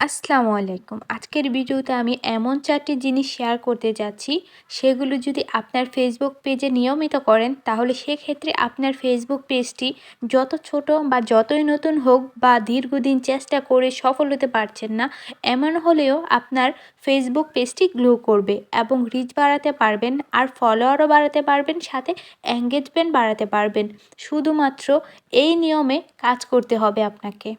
আসসালামু আলাইকুম। আজকের ভিডিওতে আমি এমন চারটি জিনিস শেয়ার করতে যাচ্ছি, সেগুলো যদি আপনার ফেসবুক পেজে নিয়মিত করেন, তাহলে সেক্ষেত্রে আপনার ফেসবুক পেজটি যত ছোট বা যতই নতুন হোক বা দীর্ঘদিন চেষ্টা করে সফল হতে পারছেন না, এমন হলেও আপনার ফেসবুক পেজটি গ্লো করবে এবং রিচ বাড়াতে পারবেন আর ফলোয়ারও বাড়াতে পারবেন, সাথে এঙ্গেজমেন্ট বাড়াতে পারবেন। শুধুমাত্র এই নিয়মে কাজ করতে হবে আপনাকে।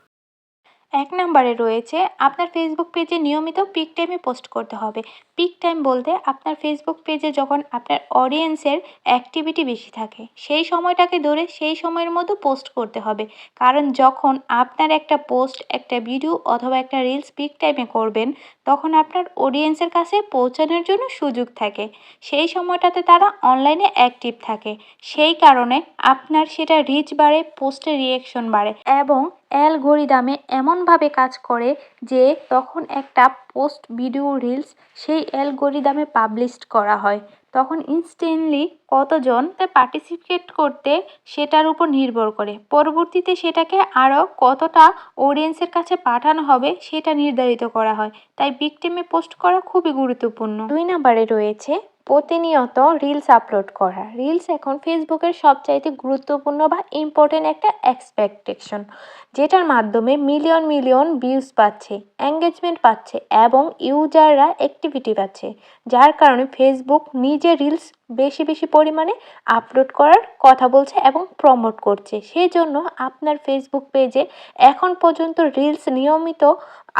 এক নম্বরে রয়েছে আপনার ফেসবুক পেজে নিয়মিত পিক টাইমে পোস্ট করতে হবে। পিক টাইম বলতে আপনার ফেসবুক পেজে যখন আপনার অডিয়েন্সের অ্যাক্টিভিটি বেশি থাকে, সেই সময়টাকে ধরে সেই সময়ের মতো পোস্ট করতে হবে। কারণ যখন আপনার একটা পোস্ট একটা ভিডিও অথবা একটা রিলস পিক টাইমে করবেন, তখন আপনার অডিয়েন্সের কাছে পৌঁছানোর জন্য সুযোগ থাকে। সেই সময়টাতে তারা অনলাইনে অ্যাক্টিভ থাকে। সেই কারণে আপনার সেটা রিচ বাড়ে পোস্টের রিয়েকশন বাড়ে এবং অ্যালগোরিদমে এমনভাবে কাজ করে যে তখন একটা পোস্ট ভিডিও রিলস সেই অ্যালগোরিদমে পাবলিশড করা হয়। তখন ইনস্ট্যান্টলি কতজন পার্টিসিপেট করতে সেটার উপর নির্ভর করে। পরবর্তীতে সেটাকে আরও কতটা অডিয়েন্সের কাছে পাঠানো হবে সেটা নির্ধারিত করা হয়। তাই বিগ টিমে পোস্ট করা খুবই গুরুত্বপূর্ণ। দুই নাম্বারে রয়েছে প্রতিনিয়ত রিলস আপলোড করা। রিলস এখন ফেসবুকের সবচাইতে গুরুত্বপূর্ণ বা ইম্পর্টেন্ট একটা এক্সপেকটেশন যেটার মাধ্যমে মিলিয়ন মিলিয়ন ভিউজ পাচ্ছে এঙ্গেজমেন্ট পাচ্ছে এবং ইউজাররা অ্যাক্টিভিটি পাচ্ছে যার কারণে ফেসবুক নিজে রিলস বেশি বেশি পরিমাণে আপলোড করার কথা বলছে এবং প্রমোট করছে। সেই জন্য আপনার ফেসবুক পেজে এখন পর্যন্ত রিলস নিয়মিত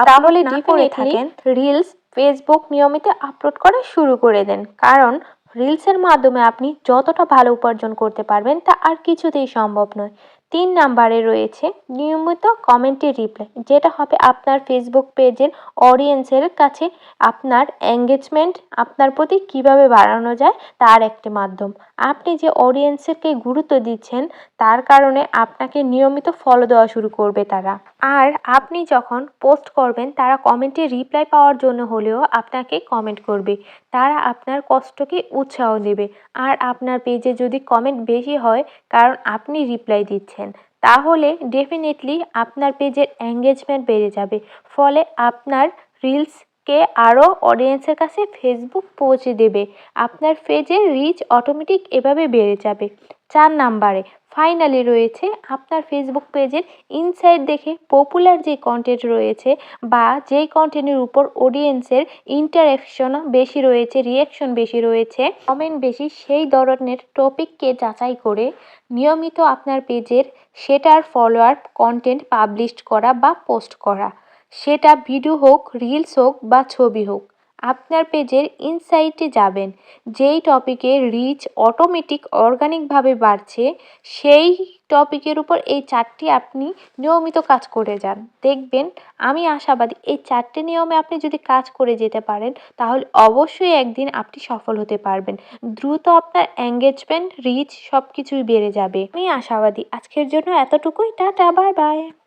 তাহলে করে থাকেন রিলস ফেসবুক নিয়মিত আপলোড করা শুরু করে দেন। কারণ রিলসের মাধ্যমে আপনি যতটা ভালো উপার্জন করতে পারবেন তা আর কিছুতেই সম্ভব নয়। তিন নাম্বারে রয়েছে নিয়মিত কমেন্টে রিপ্লাই যেটা হবে আপনার ফেসবুক পেজের অডিয়েন্সের কাছে আপনার এঙ্গেজমেন্ট আপনার প্রতি কীভাবে বাড়ানো যায় তার একটি মাধ্যম। আপনি যে অডিয়েন্সকে গুরুত্ব দিচ্ছেন, তার কারণে আপনাকে নিয়মিত ফলো দেওয়া শুরু করবে তারা। আর আপনি যখন পোস্ট করবেন, তারা কমেন্টে রিপ্লাই পাওয়ার জন্য হলেও আপনাকে কমেন্ট করবে। তারা আপনার কষ্টকে উৎসাহ দেবে। আর আপনার পেজে যদি কমেন্ট বেশি হয়, কারণ আপনি রিপ্লাই দিচ্ছেন, তাহলে ডেফিনেটলি আপনার পেজের এঙ্গেজমেন্ট বেড়ে যাবে। ফলে আপনার রিলসকে আরও অডিয়েন্সের কাছে ফেসবুক পৌঁছে দেবে। আপনার পেজের রিচ অটোমেটিক এভাবে বেড়ে যাবে। চার নাম্বারে ফাইনালি রয়েছে আপনার ফেসবুক পেজের ইনসাইট দেখে পপুলার যে কন্টেন্ট রয়েছে বা যেই কন্টেন্টের উপর অডিয়েন্সের ইন্টারাকশন বেশি রয়েছে রিয়াকশন বেশি রয়েছে কমেন্ট বেশি, সেই ধরনের টপিককে যাচাই করে নিয়মিত আপনার পেজের সেটার ফলোয়ার কন্টেন্ট পাবলিশ করা বা পোস্ট করা। সেটা ভিডিও হোক রিলস হোক বা ছবি হোক। আপনার পেজের ইনসাইটে যাবেন। যেই টপিকের রিচ অটোমেটিক অর্গানিকভাবে বাড়ছে, সেই টপিকের উপর এই চারটি আপনি নিয়মিত কাজ করে যান। দেখবেন, আমি আশাবাদী, এই চারটি নিয়মে আপনি যদি কাজ করে যেতে পারেন, তাহলে অবশ্যই একদিন আপনি সফল হতে পারবেন। দ্রুত আপনার এঙ্গেজমেন্ট রিচ সব কিছুই বেড়ে যাবে। আমি আশাবাদী, আজকের জন্য এতটুকুই। Tata, bye bye.